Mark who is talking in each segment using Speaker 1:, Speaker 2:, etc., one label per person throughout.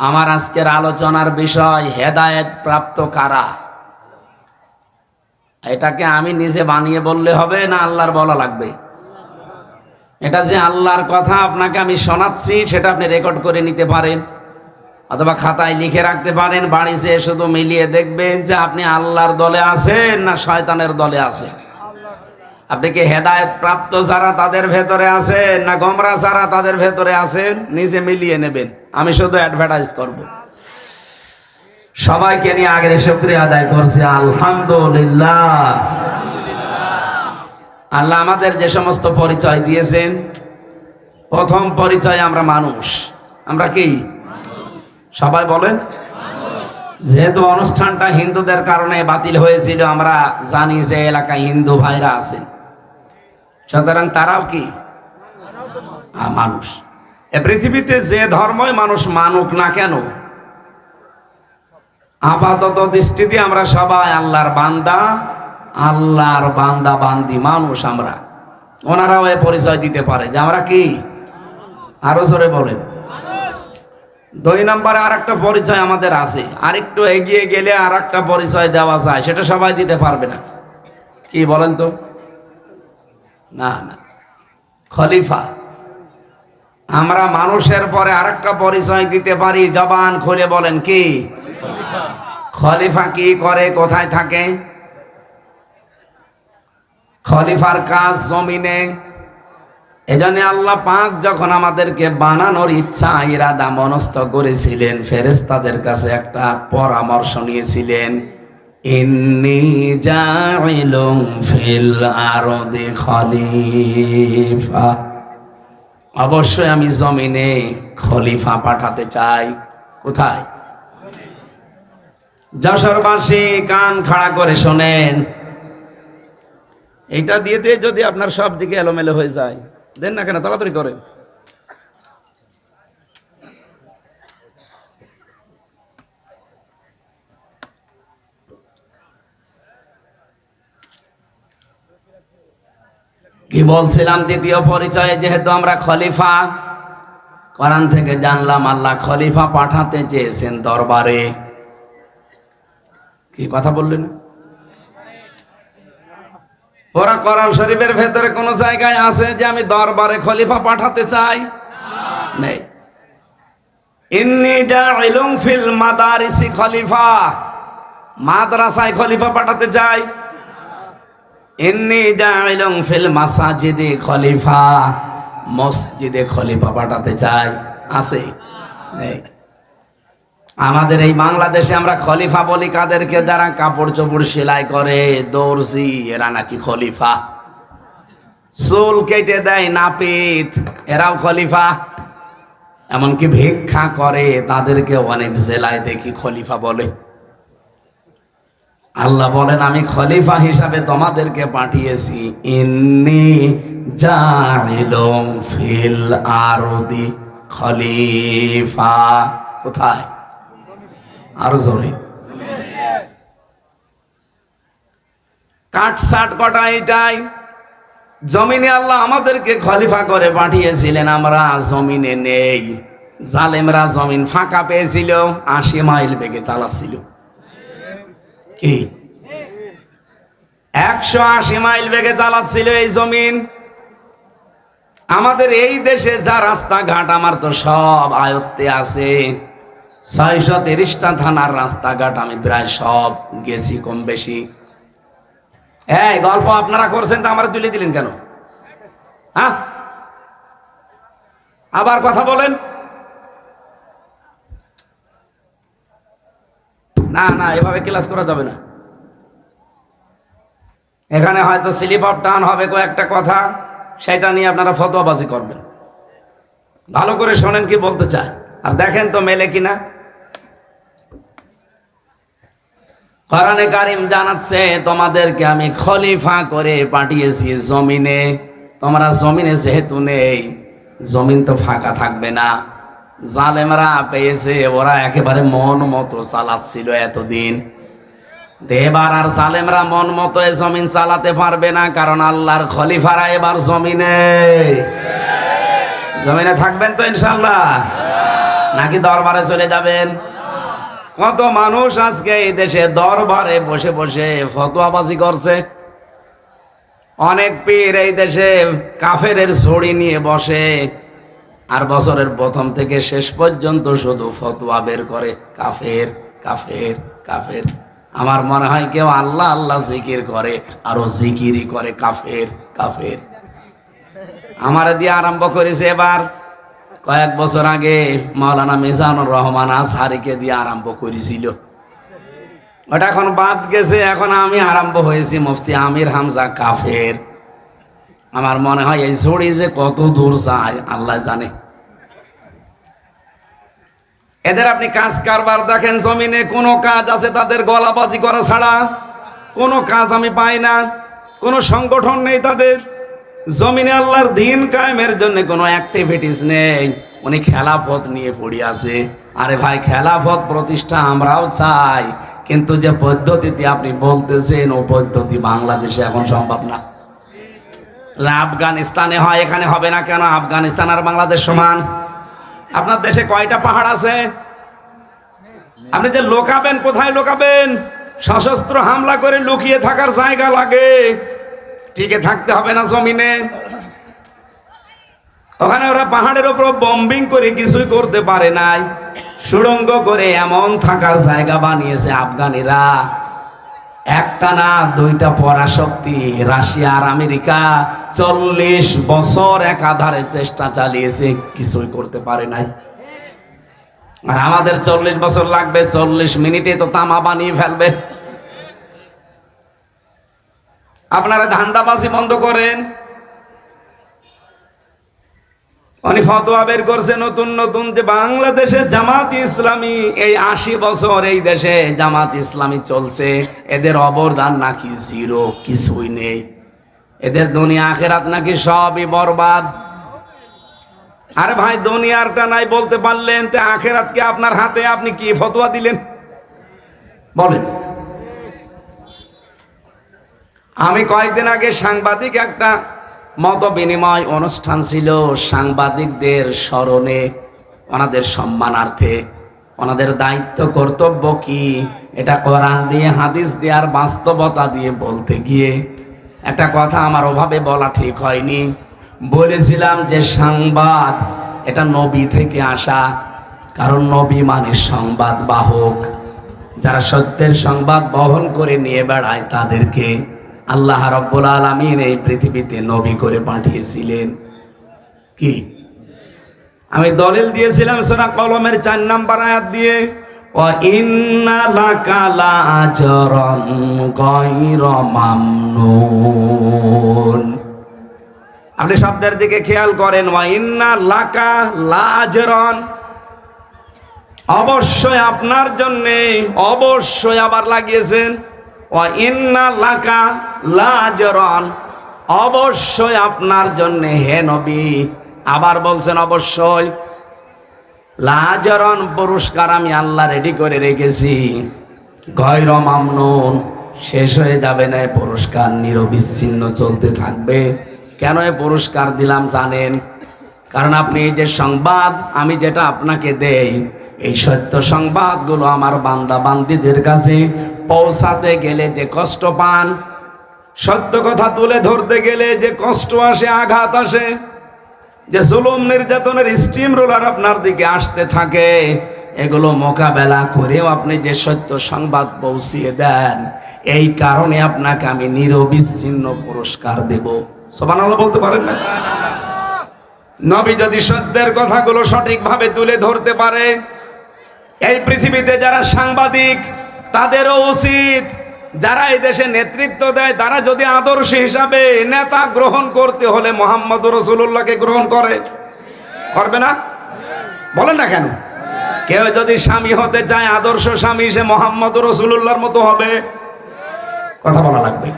Speaker 1: আমার আজকের আলোচনার বিষয়, হেদায়েত প্রাপ্ত কারা? এটাকে আমি নিজে বানিয়ে বললে হবে না আল্লাহর বলা লাগবে? এটা যে আল্লাহর কথা আপনাকে আমি শোনাচ্ছি, সেটা আপনি রেকর্ড করে নিতে পারেন, অথবা খাতায় লিখে রাখতে পারেন বাড়ি যেয়ে শুধু মিলিয়ে দেখবেন যে আপনি আল্লাহর দলে আছেন না শয়তানের দলে আছেন। আপনি কি হেদায়েত প্রাপ্ত যারা তাদের ভেতরে আছেন না গমরা যারা তাদের ভেতরে আছেন? নিজে মিলিয়ে নেবেন। আমি শুধু অ্যাডভার্টাইজ করব। সবাইকে নিয়ে আগে শুক্রিয়া আদায় করছি। আলহামদুলিল্লাহ। আল্লাহ আমাদের যে সমস্ত পরিচয় দিয়েছেন, প্রথম পরিচয় আমরা মানুষ। আমরা কি? সবাই বলেন। যেহেতু অনুষ্ঠানটা হিন্দুদের কারণে বাতিল হয়েছিল, আমরা জানি যে এলাকায় হিন্দু ভাইরা আছেন। সুতরাং তারাও কি? মানুষ। এ পৃথিবীতে যে ধর্মই মানুষ মানুক না কেন, আপাতত দৃষ্টিতে আমরা সবাই আল্লাহর বান্দা আল্লাহর বান্দা বান্দি মানুষ আমরা। ওনারাও এ পরিচয় দিতে পারে যে আমরা কি? আরও জোরে বলেন। দুই নম্বরে আর একটা পরিচয় আমাদের আছে। আরেকটু এগিয়ে গেলে আর একটা পরিচয় দেওয়া যায়, সেটা সবাই দিতে পারবে না। কি বলেন তো? না না। খলিফা, আমরা মানুষের পরে আরেকটা পরিচয় দিতে পারি, জবান খুলে বলেন কি? খলিফা কি করে, কোথায় থাকে? খলিফার কাজ জমিনে। এজন্য আল্লাহ পাক যখন আমাদেরকে বানানোর ইচ্ছা, ইরাদা মনস্থ করেছিলেন, ফেরেশতাদের কাছে একটা পরামর্শ নিয়েছিলেন। অবশ্যই আমি জমিনে খলিফা পাঠাতে চাই। কোথায়? যশোরবাসী কান খাড়া করে শোনেন। এইটা দিয়ে দিয়ে যদি আপনার সব দিকে এলোমেলো হয়ে যায়, দেন না কেন, তাড়াতাড়ি করেন। কি বলছিলাম দ্বিতীয় পরিচয়ে? যেহেতু আমরা খলিফা, কোরআন থেকে জানলাম আল্লাহ খলিফা পাঠাতে চেয়েছেন দরবারে। কি কথা বললেন? ওরা কোরআন শরীফের ভেতরে কোন জায়গায় আছে যে আমি দরবারে খলিফা পাঠাতে চাই? নেই। ইন্নি ফিল মাদারিসি খলিফা, মাদ্রাসায় খলিফা পাঠাতে চাই। ইন্নি জাইলুম ফিল মাসাজিদি খলিফা, মসজিদে খলিফা পাঠাতে চাই। আছে? আমাদের এই বাংলাদেশে আমরা খলিফা বলি কাদেরকে? যারা কাপড় চোপড় সেলাই করে, দর্জি, এরা নাকি খলিফা। চুল কেটে দেয় নাপিত, এরাও খলিফা। এমনকি ভিক্ষা করে, তাদেরকে অনেক জেলায় দেখি খলিফা বলে। আল্লাহ বলেন, আমি খলিফা হিসাবে তোমাদেরকে পাঠিয়েছি। ইন্নি জাইলুম ফিল আরদি খলিফা। কোথায়? আরও জোরে। কাঠ সাট কটা এটাই জমিনে আল্লাহ আমাদেরকে খলিফা করে পাঠিয়েছিলেন, আমরা জমিনে নেই। জালেমরা জমিন ফাঁকা পেয়েছিল, আশি মাইল বেগে চালাচ্ছিল। কি? একশো আশি মাইল বেগে চালাচ্ছিল এই জমিন। আমাদের এই দেশে যা রাস্তাঘাট, আমার তো সব আয়ত্তে আছে। ছয়শো তিরিশটা থানার রাস্তাঘাট, আমি প্রায় সব গেছি কম বেশি হ্যাঁ গল্প আপনারা করছেন তো আমার তুলে দিলেন কেন? হ্যাঁ? আবার কথা বলেন। না না, এভাবে ক্লাস করা যাবে না। এখানে হয়তো স্লিপ অফ টান হবে কয়েকটা কথা, সেটা নিয়ে আপনারা ফতোয়াবাজি করবেন। ভালো করে শোনেন কি বলতে চায়। আর দেখেন তো মেলে কিনা। কোরআনে কারিম জানাচ্ছে, তোমাদেরকে আমি খলিফা করে পাঠিয়েছি জমিনে। তোমরা জমিনে যেহেতু নেই, জমিন তো ফাঁকা থাকবে না। জালেমরা পেয়েছে, ওরা একেবারে মন মতো চালাচ্ছিল এতদিন। এবার আর জালেমরা মন মতো জমিন চালাতে পারবে না, কারণ আল্লাহর খলিফারা এবার জমিনে। জমিনে থাকবেন তো ইনশাল্লাহ নাকি দরবারে চলে যাবেন? কত মানুষ আজকে এই দেশে দরবারে বসে বসে ফতোয়াবাজি করছে। অনেক পীর এই দেশে কাফেরের ছড়ি নিয়ে বসে। আর বছরের প্রথম থেকে শেষ পর্যন্ত শুধু ফতোয়া বের করে, কাফের কাফের কাফের। আমার মনে হয় কেউ আল্লাহ আল্লাহ জিকির করে, আরও জিকিরই করে, কাফের কাফের। আমার দিয়ে আরম্ভ করেছে এবার। কয়েক বছর আগে মাওলানা মিজানুর রহমান আসারিকে দিয়ে আরম্ভ করেছিল। ওটা এখন বাদ গেছে, এখন আমি আরম্ভ হয়েছি মুফতি আমির হামজা কাফের। আমার মনে হয় এই ছড়ি যে কত দূর যায় আল্লাহ জানে। এদের আপনি কাজ কারবার দেখেন জমিনে কোনো কাজ আছে তাদের গলাবাজি করা ছাড়া কোনো কাজ আমি পাই না কোনো সংগঠন নেই তাদের। জমিনে আল্লাহর দিন কায়েমের জন্য কোনো অ্যাক্টিভিটিস নেই। উনি খেলাফত নিয়ে পড়ে আছে। আরে ভাই খেলাফত প্রতিষ্ঠা আমরাও চাই কিন্তু যে পদ্ধতিতে আপনি বলতেছেন ও পদ্ধতি বাংলাদেশে এখন সম্ভব না না, আফগানিস্তানে হয়, এখানে হবে না কেন? আফগানিস্তান আর বাংলাদেশ সমান। আপনার দেশে কয়টা পাহাড় আছে? আপনি যে লোকাবেন, কোথায় লোকাবেন? সশস্ত্র হামলা করে লুকিয়ে থাকার জায়গা লাগে। টিকে থাকতে হবে না জমিনে। ওখানে ওরা পাহাড়ের ওপর বম্বিং করে কিছুই করতে পারে নাই। সুড়ঙ্গ করে এমন থাকার জায়গা বানিয়েছে আফগানিরা। একটা না, দুইটা পরাশক্তি, রাশিয়া আর আমেরিকা। চল্লিশ বছর একাধারে চেষ্টা চালিয়েছে, কিছুই করতে পারে নাই। আর আমাদের চল্লিশ বছর লাগবে, চল্লিশ মিনিটে তো তামা বানিয়ে ফেলবে। আপনারা ধান্দাবাজি বন্ধ করেন। উনি ফতোয়া বের করছে নতুন নতুন যে বাংলাদেশে জামাত ইসলামী, এই আশি বছর এই দেশে জামাত ইসলামী চলছে। এদের অবদান নাকি জিরো, কিছুই নেই। এদের দুনিয়া আখেরাত নাকি সবই বরবাদ। আরে ভাই, দুনিয়ারটা নাই বলতে পারলেন, তে আখেরাতকে আপনার হাতে আপনি কি ফতোয়া দিলেন? বলেন। আমি কয়েকদিন আগে সাংবাদিক একটা মত বিনিময় অনুষ্ঠান ছিল সাংবাদিকদের স্মরণে। ওনাদের সম্মানার্থে। ওনাদের দায়িত্ব, কর্তব্য কি? এটা কোরআন দিয়ে, হাদিস দেওয়ার বাস্তবতা দিয়ে বলতে গিয়ে। একটা কথা আমার ওভাবে বলা ঠিক হয়নি। বলেছিলাম যে সংবাদ, এটা নবী থেকে আসা। কারণ নবী মানে সংবাদ বাহক যারা সত্যের সংবাদ বহন করে নিয়ে বেড়ায় তাদেরকে। আল্লাহ রব্বুল আলমিন এই পৃথিবীতে নবী করে পাঠিয়েছিলেন। কি? আমি দলিল দিয়েছিলাম সোনা কলমের চার নাম্বার আয়াত দিয়ে আপনি শব্দের দিকে খেয়াল করেন, ওয়া ইন্না লাকা লাজরান অবশ্যই আপনার জন্যে, অবশ্যই আবার লাগিয়েছেন ও ইন্না লাকা লাজরান, অবশ্যই আপনার জন্য হে নবী। আবার বলছেন, অবশ্যই। লাজরন পুরস্কার আমি আল্লাহ রেডি করে রেখেছি। গয়র মামনুন, শেষ হয়ে যাবে না পুরস্কার নিরবিচ্ছিন্ন চলতে থাকবে। কেন এ পুরস্কার দিলাম জানেন? কারণ আপনি এই যে সংবাদ, আমি যেটা আপনাকে দেই, এই সত্য সংবাদগুলো আমার বান্দা বান্দিদের কাছে পৌঁছাতে গেলে যে কষ্ট পান সত্য কথা তুলে ধরতে গেলে যে কষ্ট আসে, আঘাত আসে, যে জুলুম নির্যাতনের স্টিম রোলার আপনার দিকে আসতে থাকে, এগুলো মোকাবেলা করেও আপনি যে সত্য সংবাদ পৌঁছিয়ে দেন, এই কারণে আপনাকে আমি নিরবিচ্ছিন্ন পুরস্কার দেব। সোমান বলতে পারেন না? নবী যদি সত্যের কথাগুলো সঠিকভাবে তুলে ধরতে পারে, এই পৃথিবীতে যারা সাংবাদিক, তাদেরও উচিত যারা এই দেশে নেতৃত্ব দেয়, তারা যদি আদর্শ হিসাবে নেতা গ্রহণ করতে হলে মোহাম্মদ রসুল্লাহকে গ্রহণ করে। করবে না? বলেন না কেন? কেউ যদি স্বামী হতে চায়, আদর্শ স্বামী সে মোহাম্মদ রসুল্লাহর মতো হবে। কথা বলা লাগবে।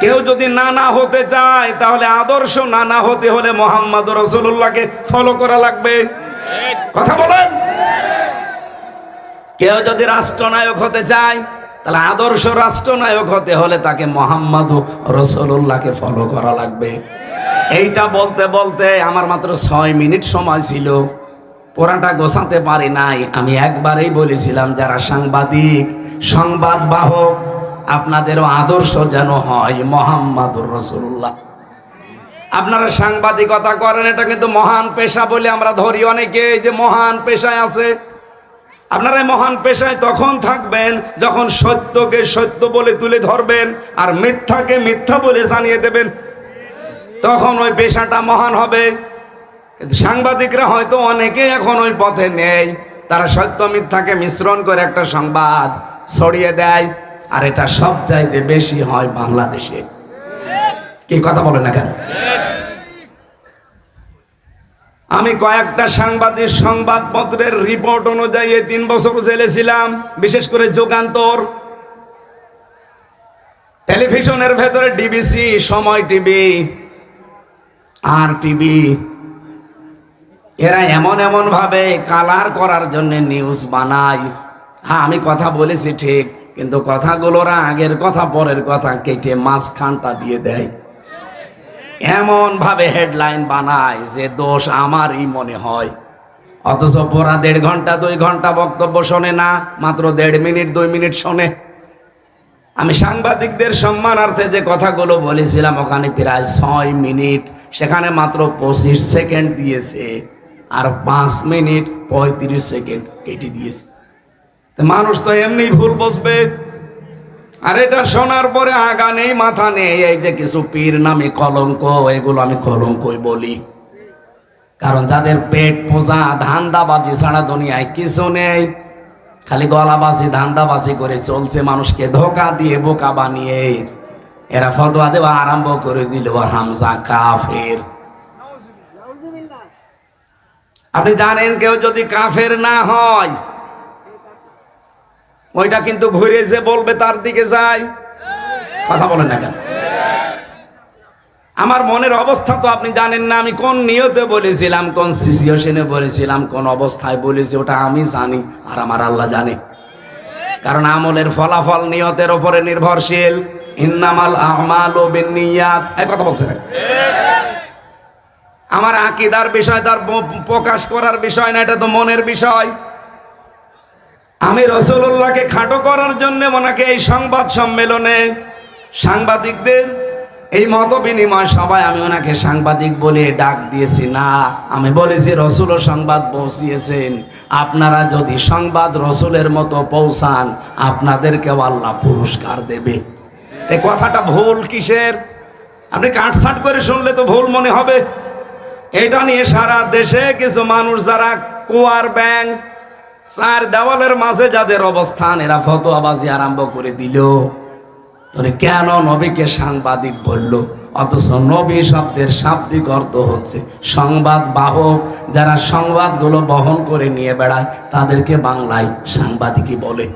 Speaker 1: কেউ যদি নানা হতে চায়, তাহলে আদর্শ নানা হতে হলে মোহাম্মদ রসুল্লাহকে ফলো করা লাগবে। কথা বলেন? কেউ যদি রাষ্ট্রনায়ক হতে চায় তাহলে আদর্শ রাষ্ট্রনায়ক হতে হলে তাকে মোহাম্মদ রসুল্লাহকে ফলো করা লাগবে। এইটা বলতে বলতে আমার মাত্র ছয় মিনিট সময় ছিল। পোড়াটা গোছাতে পারি নাই। আমি একবারেই বলেছিলাম, যারা সাংবাদিক, সংবাদ বাহক, আপনাদেরও আদর্শ যেন হয় মোহাম্মদুর রসুল্লাহ আপনারা সাংবাদিকতা করেন, এটা কিন্তু মহান পেশা বলে আমরা ধরি অনেকে যে মহান পেশায় আছে। আপনারা মহান পেশায় তখন থাকবেন যখন সত্যকে সত্য বলে তুলে ধরবেন আর মিথ্যাকে মিথ্যা বলে জানিয়ে দেবেন। তখন ওই পেশাটা মহান হবে। সাংবাদিকরা হয়তো অনেকে এখন ওই পথে নেই। তারা সত্য মিথ্যাকে মিশ্রণ করে একটা সংবাদ ছড়িয়ে দেয়। আর এটা সব চাইতে বেশি হয় বাংলাদেশে। কি কথা বলে না কেন? আমি কয়েকটা সাংবাদিক সংবাদপত্রের রিপোর্ট অনুযায়ী এই তিন বছর জেলে ছিলাম বিশেষ করে যুগান্তর। টেলিভিশনের ভেতরে ডিবিসি সময় টিভি আর টিভি এরা এমন এমন ভাবে কালার করার জন্য নিউজ বানায়। হ্যাঁ আমি কথা বলেছি ঠিক, কিন্তু কথাগুলোরা আগের কথা, পরের কথা কেটে মাঝখানটা দিয়ে দেয়। এমন ভাবে হেডলাইন বানায় যে দোষ আমারই মনে হয়। অথচ পড়া দেড় ঘণ্টা, দুই ঘণ্টা বক্তব্য শোনে না, মাত্র দেড় মিনিট, দুই মিনিট শোনে। আমি সাংবাদিকদের সম্মানার্থে যে কথাগুলো বলেছিলাম, ওখানে প্রায় ছয় মিনিট, সেখানে মাত্র পঁচিশ সেকেন্ড দিয়েছে, আর পাঁচ মিনিট পঁয়ত্রিশ সেকেন্ড কেটে দিয়েছে। মানুষ তো এমনি ভুল বসবে আর এটা শোনার পরে আগা নেই, মাথা নেই, এই যে কিছু পীর নামে কলঙ্ক, এগুলো আমি কলঙ্কই বলি। কারণ যাদের পেট পোজা, ধান্দাবাজি ছাড়া দুনিয়ায় কিছু নেই, খালি গলা গলাবাজি, ধান্দাবাজি করে চলছে মানুষকে ধোকা দিয়ে, বোকা বানিয়ে। এরা ফতোয়া দেওয়া আরম্ভ করে দিল হামজা কাফের। আপনি জানেন কেউ যদি কাফের না হয় ওইটা কিন্তু ঘুরে যে বলবে তার দিকে যায়। কথা বলেন না কেন? আমার মনের অবস্থা তো আপনি জানেন না, আমি কোন নিয়তে বলেছিলাম, কোন সিচুয়েশনে বলেছিলাম, কোন অবস্থায় বলেছি, ওটা আমি জানি আর আমার আল্লাহ জানে। কারণ আমলের ফলাফল নিয়তের ওপরে নির্ভরশীল। ইন্নামাল আমাল ও বিনিয়াত এই কথা বলছেন? আমার আকিদার বিষয়, তার প্রকাশ করার বিষয় না, এটা তো মনের বিষয়। আমি রসুল্লাহকে খাটো করার জন্য ওনাকে এই সংবাদ সম্মেলনে সাংবাদিকদের এই মত বিনিময় সবাই আমি ওনাকে সাংবাদিক বলে ডাক দিয়েছি। না, আমি বলেছি, রসুল সংবাদ পৌঁছিয়েছেন। আপনারা যদি সংবাদ রসুলের মতো পৌঁছান, আপনাদেরকেও আল্লাহ পুরস্কার দেবে। এই কথাটা ভুল কিসের? আপনি কাটছাট করে শুনলে তো ভুল মনে হবে। এটা নিয়ে সারা দেশে কিছু মানুষ যারা কুয়ার ব্যাং চার দেওয়ালের মাঝে যাদের অবস্থান, এরা ফতোয়াবাজি আরম্ভ করে দিল। তাহলে কেন নবীকে সাংবাদিক বলল? অথচ নবী শব্দের শাব্দিক অর্থ হচ্ছে সংবাদ বাহক। যারা সংবাদগুলো বহন করে নিয়ে বেড়ায়, তাদেরকে বাংলায় সাংবাদিকই বলে।